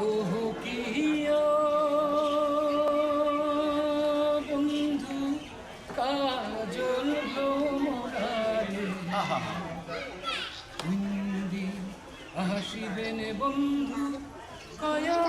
ওহো বন্ধু কাজল ভ্রমরারে বন্ধু কয়া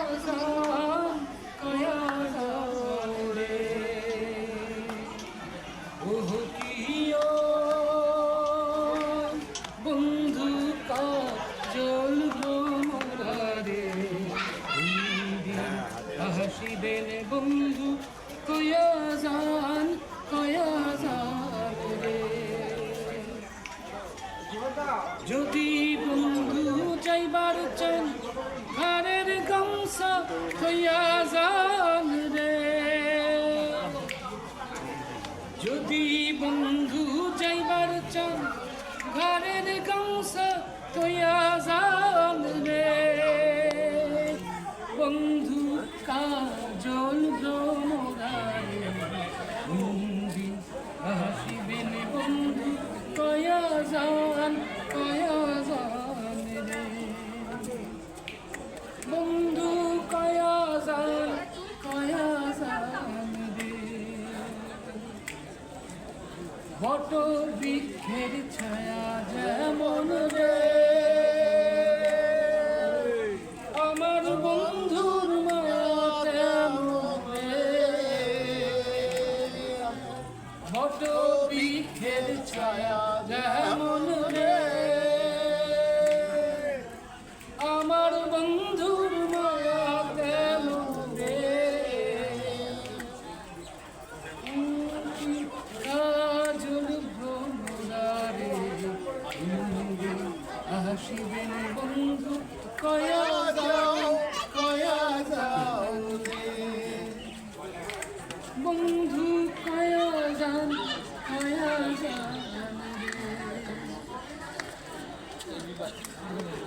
বন্ধু, কয়া যান কয়া যান রে যদি বন্ধু যাইবার চান ঘরের গামসা হইয়া যান রে। যদি বন্ধু যাইবার চান ঘরের গামসা হইয়া যান ভ্রমরায় হিন্দি হাসিবেন বন্ধু, কয়া যান কয়া রে। বন্ধু, কয়া যান কয়া যান রে। বট বৃক্ষের ছায়া যেমন বট বৃক্ষের ছায়া যেমন রে। আমার বন্ধুর মায়া তেমন রে? কাজল ভ্রমরারে আসিবেন বন্ধু, কয়া যাও। but